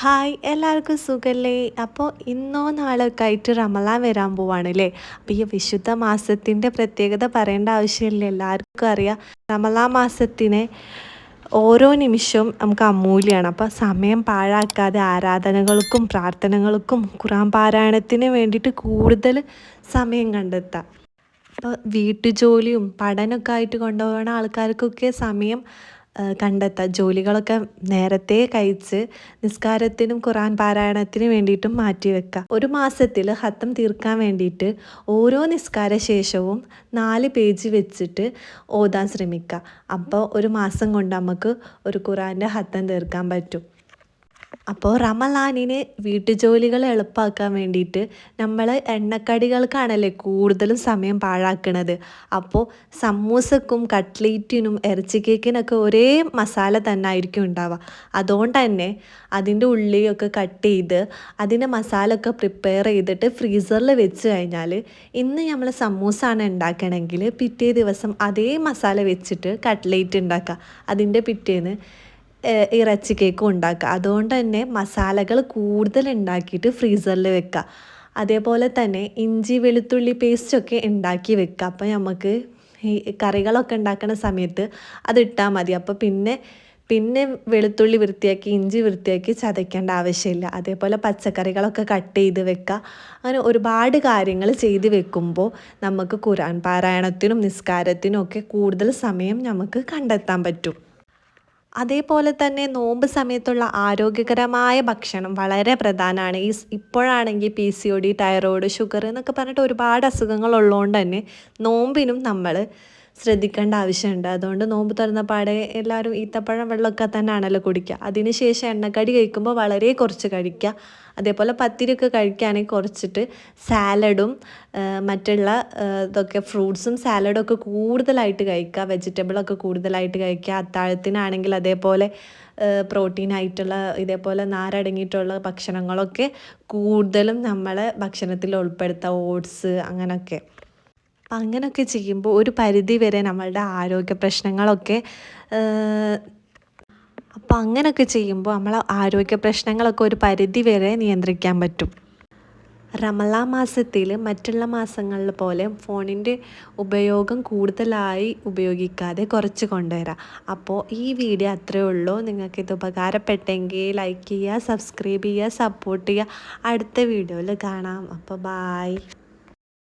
Hi എല്ലാവർക്കും സുഖല്ലേ? അപ്പോൾ ഇന്നോ നാളൊക്കെ ആയിട്ട് റമലാൻ വരാൻ പോവാണ് അല്ലേ അപ്പോൾ ഈ വിശുദ്ധ മാസത്തിന്റെ പ്രത്യേകത പറയേണ്ട ആവശ്യമില്ല എല്ലാവർക്കും അറിയാം. റമലാ മാസത്തിനെ ഓരോ നിമിഷവും നമുക്ക് അമൂല്യമാണ് അപ്പോൾ സമയം പാഴാക്കാതെ ആരാധനകൾക്കും പ്രാർത്ഥനകൾക്കും ഖുറാൻ പാരായണത്തിന് വേണ്ടിയിട്ട് കൂടുതൽ സമയം കണ്ടെത്താം. അപ്പോൾ വീട്ടുജോലിയും പഠനമൊക്കെ ആയിട്ട് കൊണ്ടുപോകുന്ന ആൾക്കാർക്കൊക്കെ സമയം കണ്ടെത്താം. ജോലികളൊക്കെ നേരത്തെ കഴിച്ച് നിസ്കാരത്തിനും ഖുറാൻ പാരായണത്തിനും വേണ്ടിയിട്ടും മാറ്റി വെക്കാം. ഒരു മാസത്തിൽ ഹത്തം തീർക്കാൻ വേണ്ടിയിട്ട് ഓരോ നിസ്കാര ശേഷവും നാല് പേജ് വെച്ചിട്ട് ഓതാൻ ശ്രമിക്കുക അപ്പോൾ ഒരു മാസം കൊണ്ട് നമുക്ക് ഒരു ഖുറാന്റെ ഹത്തം തീർക്കാൻ പറ്റും. അപ്പോൾ റമലാനിന് വീട്ടുജോലികൾ എളുപ്പമാക്കാൻ വേണ്ടിയിട്ട് നമ്മൾ എണ്ണക്കടികൾക്കാണല്ലേ കൂടുതലും സമയം പാഴാക്കണത്. അപ്പോൾ സമൂസക്കും കട്ട്ലേറ്റിനും ഇറച്ചി കേക്കിനൊക്കെ ഒരേ മസാല തന്നെ ആയിരിക്കും ഉണ്ടാവുക. അതുകൊണ്ട് തന്നെ അതിന്റെ ഉള്ളിയൊക്കെ കട്ട് ചെയ്ത് അതിന്റെ മസാല ഒക്കെ പ്രിപ്പയർ ചെയ്തിട്ട് ഫ്രീസറിൽ വെച്ച് കഴിഞ്ഞാൽ ഇന്ന് നമ്മൾ സമൂസ ആണ് ഉണ്ടാക്കണമെങ്കിൽ പിറ്റേ ദിവസം അതേ മസാല വെച്ചിട്ട് കട്ട്ലേറ്റ് ഉണ്ടാക്കുക. അതിന്റെ പിറ്റേന്ന് ഇറച്ചി കേക്കും ഉണ്ടാക്കുക. അതുകൊണ്ട് തന്നെ മസാലകൾ കൂടുതൽ ഉണ്ടാക്കിയിട്ട് ഫ്രീസറിൽ വെക്കുക. അതേപോലെ തന്നെ ഇഞ്ചി വെളുത്തുള്ളി പേസ്റ്റൊക്കെ ഉണ്ടാക്കി വെക്കുക. അപ്പോൾ നമുക്ക് ഈ കറികളൊക്കെ ഉണ്ടാക്കുന്ന സമയത്ത് അതിട്ടാൽ മതി. അപ്പോൾ പിന്നെ പിന്നെ വെളുത്തുള്ളി വൃത്തിയാക്കി ഇഞ്ചി വൃത്തിയാക്കി ചതയ്ക്കേണ്ട ആവശ്യമില്ല. അതേപോലെ പച്ചക്കറികളൊക്കെ കട്ട് ചെയ്ത് വെക്കുക. അങ്ങനെ ഒരുപാട് കാര്യങ്ങൾ ചെയ്ത് വെക്കുമ്പോൾ നമുക്ക് ഖുരാൻ പാരായണത്തിനും നിസ്കാരത്തിനും ഒക്കെ കൂടുതൽ സമയം നമുക്ക് കണ്ടെത്താൻ പറ്റും. അതേപോലെ തന്നെ നോമ്പ് സമയത്തുള്ള ആരോഗ്യകരമായ ഭക്ഷണം വളരെ പ്രധാനമാണ് ഈ ഇപ്പോഴാണെങ്കിൽ P C O D thyroid sugar എന്നൊക്കെ പറഞ്ഞിട്ട് ഒരുപാട് അസുഖങ്ങൾ ഉള്ളതുകൊണ്ട് തന്നെ നോമ്പിനും നമ്മൾ ശ്രദ്ധിക്കേണ്ട ആവശ്യമുണ്ട്. അതുകൊണ്ട് നോമ്പ് തുറന്ന പാടെ എല്ലാവരും ഈത്തപ്പഴം വെള്ളമൊക്കെ തന്നെയാണല്ലോ കുടിക്കുക അതിനുശേഷം എണ്ണക്കടി കഴിക്കുമ്പോൾ വളരെ കുറച്ച് കഴിക്കുക അതേപോലെ പത്തിരിയൊക്കെ കഴിക്കുകയാണെങ്കിൽ കുറച്ചിട്ട് സാലഡും മറ്റുള്ള ഇതൊക്കെ ഫ്രൂട്ട്സും സാലഡും ഒക്കെ കൂടുതലായിട്ട് കഴിക്കുക വെജിറ്റബിളൊക്കെ കൂടുതലായിട്ട് കഴിക്കുക അത്താഴത്തിനാണെങ്കിൽ അതേപോലെ പ്രോട്ടീൻ ആയിട്ടുള്ള ഇതേപോലെ നാരടങ്ങിയിട്ടുള്ള ഭക്ഷണങ്ങളൊക്കെ കൂടുതലും നമ്മളെ ഭക്ഷണത്തിൽ ഉൾപ്പെടുത്തുക ഓട്സ് അങ്ങനെയൊക്കെ അപ്പം അങ്ങനെയൊക്കെ ചെയ്യുമ്പോൾ ഒരു പരിധി വരെ നമ്മളുടെ ആരോഗ്യ പ്രശ്നങ്ങളൊക്കെ അപ്പോൾ അങ്ങനെയൊക്കെ ചെയ്യുമ്പോൾ നമ്മളെ ആരോഗ്യ പ്രശ്നങ്ങളൊക്കെ ഒരു പരിധി വരെ നിയന്ത്രിക്കാൻ പറ്റും. റമലാ മാസത്തിൽ മറ്റുള്ള മാസങ്ങളിൽ പോലെ ഫോണിന്റെ ഉപയോഗം കൂടുതലായി ഉപയോഗിക്കാതെ കുറച്ച് കൊണ്ടുവരാം. അപ്പോൾ ഈ വീഡിയോ അത്രയേ ഉള്ളൂ. നിങ്ങൾക്കിത് ഉപകാരപ്പെട്ടെങ്കിൽ ലൈക്ക് ചെയ്യുക സബ്സ്ക്രൈബ് ചെയ്യുക സപ്പോർട്ട് ചെയ്യുക. അടുത്ത വീഡിയോയിൽ കാണാം. അപ്പോൾ ബായ്.